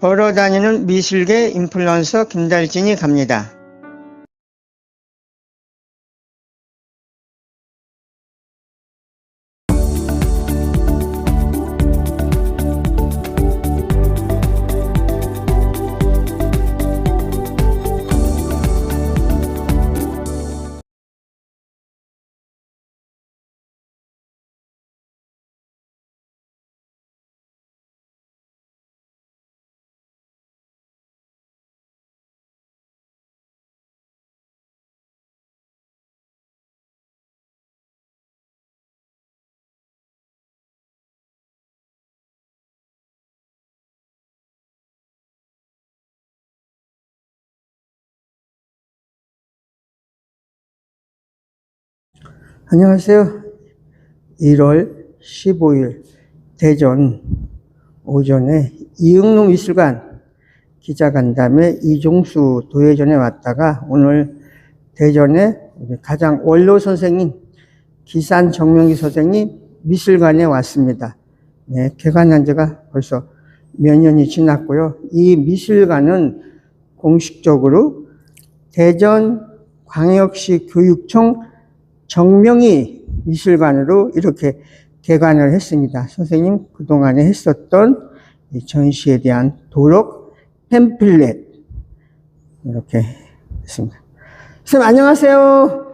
걸어 다니는 미술계 인플루언서 김달진이 갑니다. 안녕하세요. 1월 15일 대전 오전에 이응로 미술관 기자간담회 이종수 도예전에 왔다가 오늘 대전에 가장 원로 선생님 기산 정명기 선생님 미술관에 왔습니다. 네, 개관한 지가 벌써 몇 년이 지났고요. 이 미술관은 공식적으로 대전 광역시 교육청 정명희 미술관으로 이렇게 개관을 했습니다. 선생님 그동안에 했었던 이 전시에 대한 도록 팸플렛 이렇게 했습니다. 선생님 안녕하세요.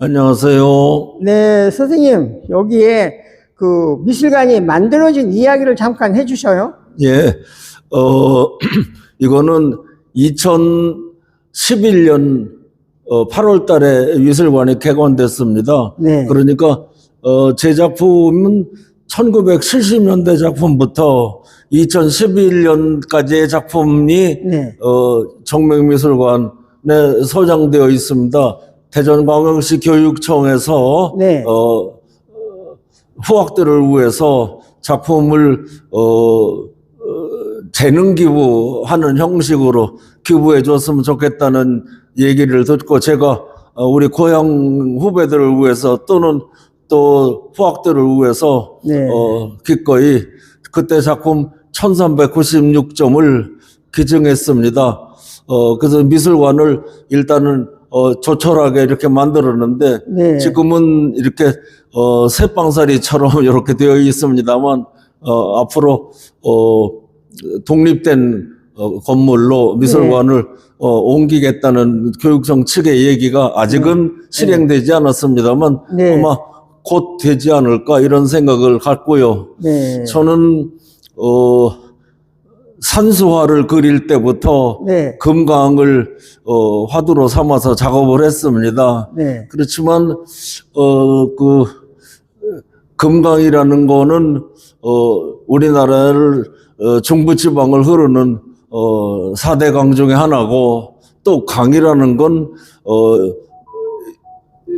안녕하세요. 네, 선생님 여기에 그 미술관이 만들어진 이야기를 잠깐 해주셔요. 예, 어, 이거는 2011년 8월 달에 미술관이 개관됐습니다. 네. 그러니까, 어, 제 작품은 1970년대 작품부터 2011년까지의 작품이, 네. 어, 정명미술관에 소장되어 있습니다. 대전광역시 교육청에서, 네. 어, 후학들을 위해서 작품을 어, 어, 재능 기부하는 형식으로 기부해 줬으면 좋겠다는 얘기를 듣고 제가 어, 우리 고향 후배들을 위해서 또는 또 후학들을 위해서 네. 어, 기꺼이 그때 작품 1396점을 기증했습니다. 어, 그래서 미술관을 일단은 어, 조촐하게 이렇게 만들었는데 네. 지금은 이렇게 어, 새빵살이처럼 이렇게 되어 있습니다만 어, 앞으로 어, 독립된 어, 건물로 미술관을 어, 옮기겠다는 교육청 측의 얘기가 아직은 실행되지 않았습니다만 네. 아마 곧 되지 않을까 이런 생각을 갖고요. 네. 저는 어, 산수화를 그릴 때부터 네. 금강을 어, 화두로 삼아서 작업을 했습니다. 네. 그렇지만 어 그 금강이라는 거는 어 우리나라를 어, 중부지방을 흐르는 어 4대 강 중에 하나고 또 강이라는 건 어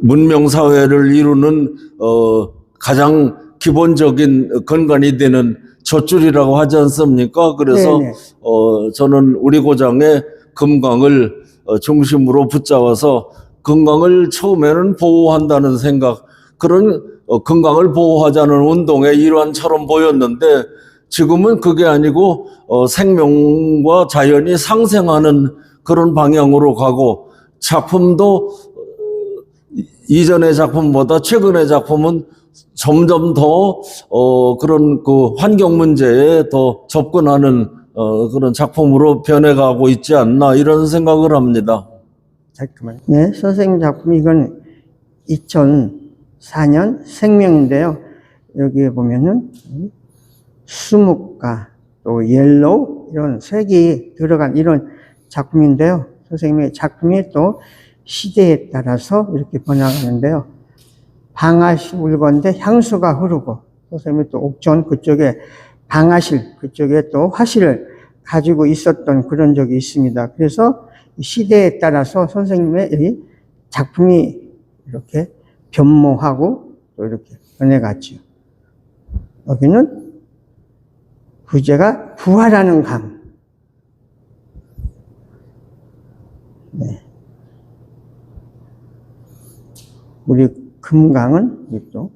문명 사회를 이루는 어 가장 기본적인 근간이 되는 젖줄이라고 하지 않습니까? 그래서 네네. 어 저는 우리 고장의 금강을 어, 중심으로 붙잡아서 건강을 처음에는 보호한다는 생각 그런 어, 건강을 보호하자는 운동의 일환처럼 보였는데 지금은 그게 아니고 어, 생명과 자연이 상생하는 그런 방향으로 가고 작품도 어, 이전의 작품보다 최근의 작품은 점점 더 어, 그런 그 환경 문제에 더 접근하는 어, 그런 작품으로 변해가고 있지 않나 이런 생각을 합니다. 네, 선생님 작품 이건 2004년 생명인데요. 여기에 보면은 수묵과 또 옐로우 이런 색이 들어간 이런 작품인데요. 선생님의 작품이 또 시대에 따라서 이렇게 번화가는데요. 방아시 울건데 향수가 흐르고 선생님이 또 옥전 그쪽에 방아실 그쪽에 또 화실을 가지고 있었던 그런 적이 있습니다. 그래서 시대에 따라서 선생님의 이 작품이 이렇게 변모하고 또 이렇게 변해갔죠. 여기는 부제가 부활하는 강. 네. 우리 금강은 또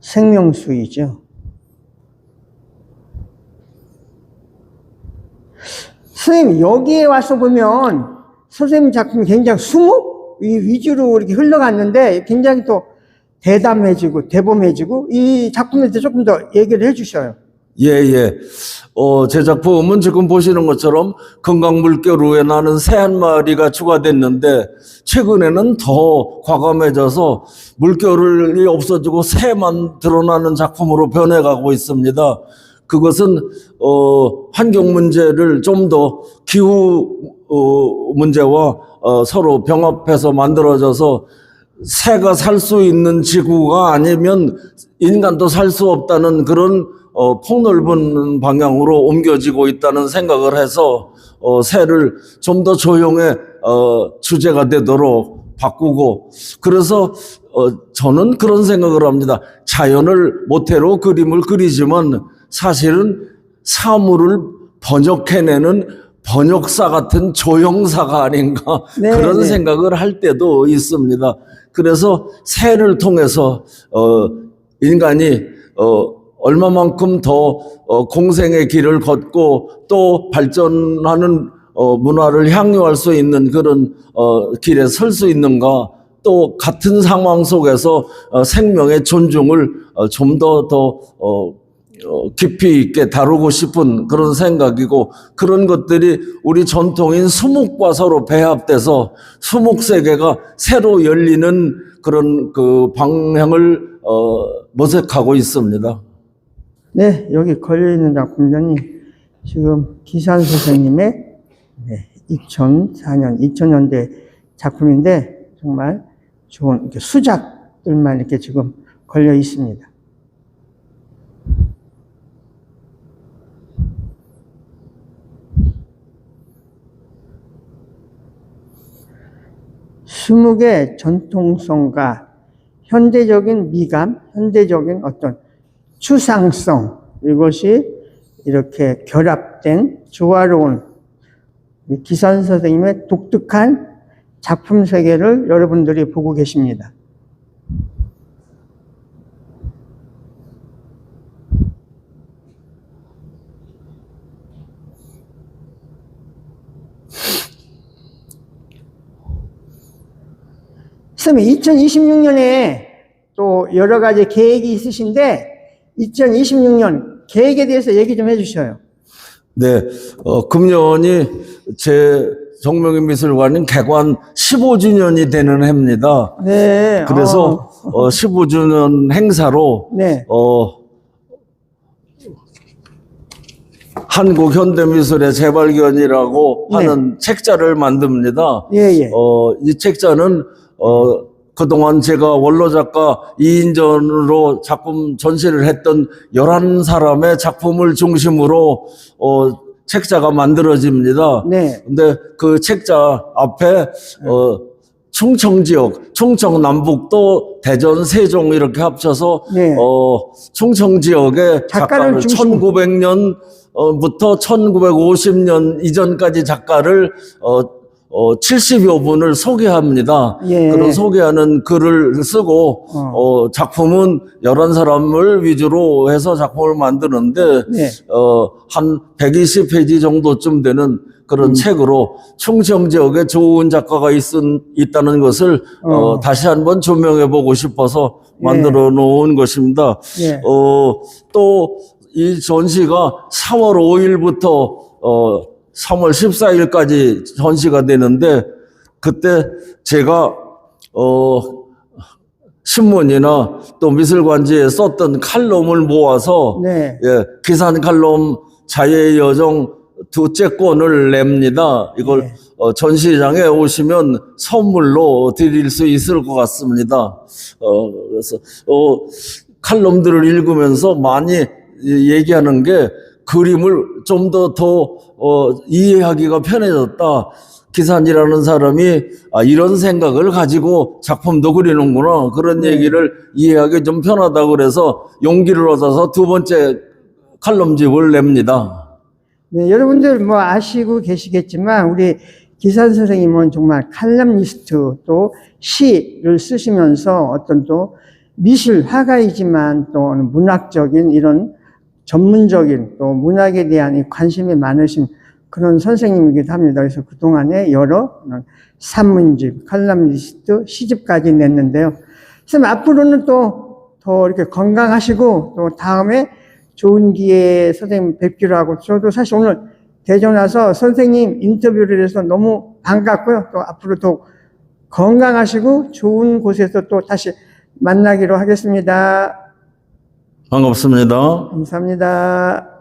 생명수이죠. 선생님, 여기에 와서 보면 선생님 작품이 굉장히 수목 이 위주로 이렇게 흘러갔는데 굉장히 또 대담해지고 대범해지고 이 작품에 대해서 조금 더 얘기를 해주셔요. 예, 예. 어, 제 작품은 지금 보시는 것처럼 건강 물결 후에 나는 새 한 마리가 추가됐는데 최근에는 더 과감해져서 물결이 없어지고 새만 드러나는 작품으로 변해가고 있습니다. 그것은 어, 환경 문제를 좀 더 기후 어, 문제와 어, 서로 병합해서 만들어져서 새가 살 수 있는 지구가 아니면 인간도 살 수 없다는 그런 어, 폭넓은 방향으로 옮겨지고 있다는 생각을 해서 어, 새를 좀 더 조용해 어, 주제가 되도록 바꾸고 그래서 어, 저는 그런 생각을 합니다. 자연을 모태로 그림을 그리지만 사실은 사물을 번역해내는 번역사 같은 조형사가 아닌가 네, 그런 네. 생각을 할 때도 있습니다. 그래서 새를 통해서 어, 인간이 어, 얼마만큼 더 어, 공생의 길을 걷고 또 발전하는 어, 문화를 향유할 수 있는 그런 어, 길에 설 수 있는가 또 같은 상황 속에서 어, 생명의 존중을 어, 좀더더 깊이 있게 다루고 싶은 그런 생각이고 그런 것들이 우리 전통인 수목과 서로 배합돼서 수목 세계가 새로 열리는 그런 그 방향을 어, 모색하고 있습니다. 네, 여기 걸려있는 작품전이 지금 기산 선생님의 네, 2004년, 2000년대 작품인데 정말 좋은 이렇게 수작들만 이렇게 지금 걸려 있습니다. 수묵의 전통성과 현대적인 미감, 현대적인 어떤 추상성, 이것이 이렇게 결합된 조화로운 이 기산 선생님의 독특한 작품 세계를 여러분들이 보고 계십니다. 선생님, 2026년에 또 여러 가지 계획이 있으신데, 2026년 계획에 대해서 얘기 좀 해주셔요. 네, 어, 금년이 제 정명희 미술관인 개관 15주년이 되는 해입니다. 네. 그래서 어, 15주년 행사로 네. 어, 한국 현대미술의 재발견이라고 네. 하는 책자를 만듭니다. 예, 예. 어, 이 책자는 어, 그동안 제가 원로 작가 이인전으로 작품 전시를 했던 11사람의 작품을 중심으로 어, 책자가 만들어집니다. 네. 근데 그 책자 앞에 어 충청 지역, 충청 남북도 대전 세종 이렇게 합쳐서 네. 어 충청 지역의 작가를 작가를 중심으로. 1900년 어부터 1950년 이전까지 작가를 어 어, 70여 분을 소개합니다. 예. 그런 소개하는 글을 쓰고, 어. 어, 작품은 11사람을 위주로 해서 작품을 만드는데, 네. 어, 한 120페이지 정도쯤 되는 그런 음. 책으로 충청 지역에 좋은 작가가 있, 있다는 것을 어, 어. 다시 한번 조명해 보고 싶어서 예. 만들어 놓은 것입니다. 예. 어, 또 이 전시가 3월 5일부터 어, 3월 14일까지 전시가 되는데 그때 제가 어 신문이나 또 미술관지에 썼던 칼럼을 모아서 네. 예, 기산 칼럼 자유의 여정 두째 권을 냅니다. 이걸 네. 어, 전시장에 오시면 선물로 드릴 수 있을 것 같습니다. 어, 그래서 어, 칼럼들을 읽으면서 많이 이- 얘기하는 게 그림을 좀더더 어, 이해하기가 편해졌다. 기산이라는 사람이 아, 이런 생각을 가지고 작품도 그리는구나 그런 네. 얘기를 이해하기 좀 편하다 그래서 용기를 얻어서 두 번째 칼럼집을 냅니다. 네, 여러분들 뭐 아시고 계시겠지만 우리 기산 선생님은 정말 칼럼니스트 또 시를 쓰시면서 어떤 또 미술 화가이지만 또 문학적인 이런 전문적인 또 문학에 대한 이 관심이 많으신 그런 선생님이기도 합니다. 그래서 그동안에 여러 산문집, 칼럼니스트, 시집까지 냈는데요. 선생님, 앞으로는 또 더 이렇게 건강하시고, 또 다음에 좋은 기회에 선생님 뵙기로 하고, 저도 사실 오늘 대전 와서 선생님 인터뷰를 해서 너무 반갑고요. 또 앞으로 도 건강하시고 좋은 곳에서 또 다시 만나기로 하겠습니다. 반갑습니다. 감사합니다.